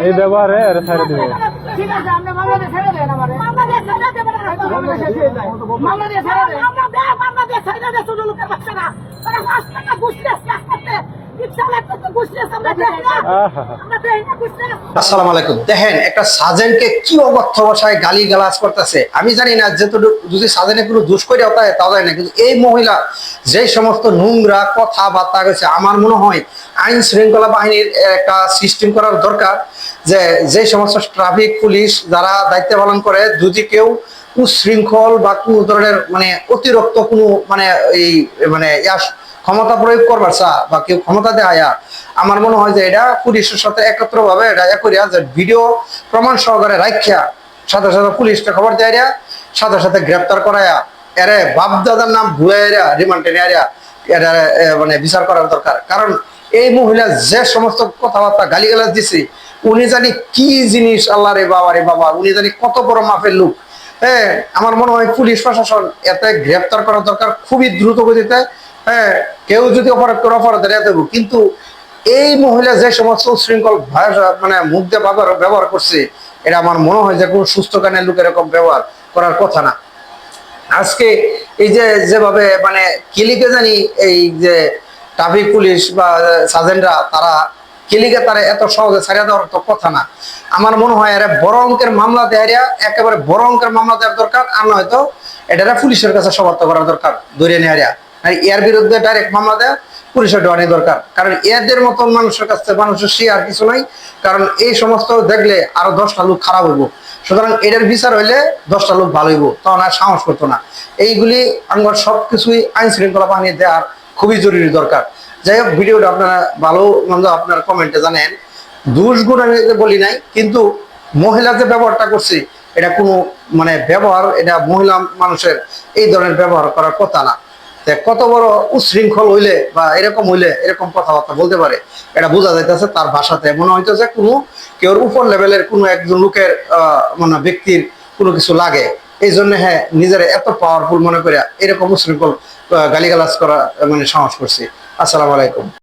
এই ব্যবহারে ছাড়ে দিবে। ঠিক আছে আপনি মামলা দিয়ে ছেড়ে দেন আমারে মামলা দিয়ে ছেড়ে দেবে না মামলা দিয়ে ছেড়ে দেন মামলা দিয়ে ছেড়ে দেন মামলা দেয় ছেড়ে বাচ্চারা। তারা পাঁচ টাকা ঘুষলে আসসালামু আলাইকুম। দেখেন, একটা আমি জানি না যেহেতু মহিলা যে সমস্ত নোংরা কথাবার্তা গেছে আমার মনে হয় আইন শৃঙ্খলা বাহিনীর একটা সিস্টেম করার দরকার যে যে সমস্ত ট্রাফিক পুলিশ যারা দায়িত্ব পালন করে, যদি কেউ উশৃঙ্খল বা কোনো ধরনের মানে অতিরিক্ত কোনো মানে এই মানে ক্ষমতা প্রয়োগ করবার চা বা কেউ ক্ষমতা দেয়া আমার মনে হয় যে এটা পুলিশের সাথে একত্র ভাবে এটা করিয়া যে ভিডিও প্রমাণ সহকারে রাখিয়া, সাথে সাথে পুলিশটা খবর দেয়া সাথে সাথে গ্রেপ্তার করায়া এরে বাপ দাদার নাম ভুয়া রিমান্ডে নেয়া এটা মানে বিচার করার দরকার। কারণ এই মহিলা যে সমস্ত কথাবার্তা গালিগালাজ দিছে, উনি জানি কি জিনিস আল্লাহ রে বাবা রে বাবা, উনি জানি কত বড় মাপের লোক। হ্যাঁ আমার মনে হয় পুলিশ প্রশাসন এতে গ্রেপ্তার করা দরকার খুবই দ্রুত গতিতে হ্যাঁ কেউ যদি অপরাধ করে, অপরাধ এড়িয়ে দেবো। কিন্তু এই মহিলা যে সমস্ত শৃঙ্খল ভাষা মানে মুখ দিয়ে ব্যবহার ব্যবহার করছে, এটা আমার মনে হয় যে কোনো সুস্থ কানের লোক এরকম ব্যবহার করার কথা না। আজকে এই যে, যেভাবে মানে কিলিকে জানি এই যে ট্রাফিক পুলিশ বা সার্জেন্টরা তারা কিলিকে তারা এত সহজে ছাড়িয়ে দেওয়ার তো কথা না। আমার মনে হয় এরা বড় অঙ্কের মামলা দেয়া একেবারে বড় অঙ্কের মামলা দেওয়ার দরকার, আর নয়তো এটা পুলিশের কাছে সমাপ্ত করার দরকার ধরে নেওয়া আর এর বিরুদ্ধে ডাইরেক্ট মামলা দেয় পুলিশের দেওয়ানি দরকার। কারণ এদের মতন মানুষের কাছে মানুষের সে আর কিছু নাই। কারণ এই সমস্ত দেখলে আরও দশটা লোক খারাপ হইব। সুতরাং এটার বিচার হইলে দশটা লোক ভালো হইব। তখন আর সাহস করতো না। এইগুলি আমার সব কিছুই আইন শৃঙ্খলা বাহিনী দেওয়ার খুবই জরুরি দরকার। যাই হোক, ভিডিওটা আপনারা ভালো মন্দ আপনার কমেন্টে জানেন। দোষ গুণ আমি বলি নাই, কিন্তু মহিলা যে ব্যবহারটা করছি, এটা কোনো মানে ব্যবহার, এটা মহিলা মানুষের এই ধরনের ব্যবহার করার কথা না। কত বড় উশৃঙ্খল হইলে বা এরকম হইলে এরকম কথাবার্তা বলতে পারে, এটা বোঝা যাইতেছে তার ভাষাতে। মনে হইতেছে কোনো, কেউ উপর লেভেলের কোনো একজন লোকের মানে ব্যক্তির কোনো কিছু লাগে। এই জন্য হ্যাঁ নিজের এত পাওয়ারফুল মনে করে এরকম উশৃঙ্খল গালিগালাজ করা মানে সাহস করছি। আসসালামু আলাইকুম।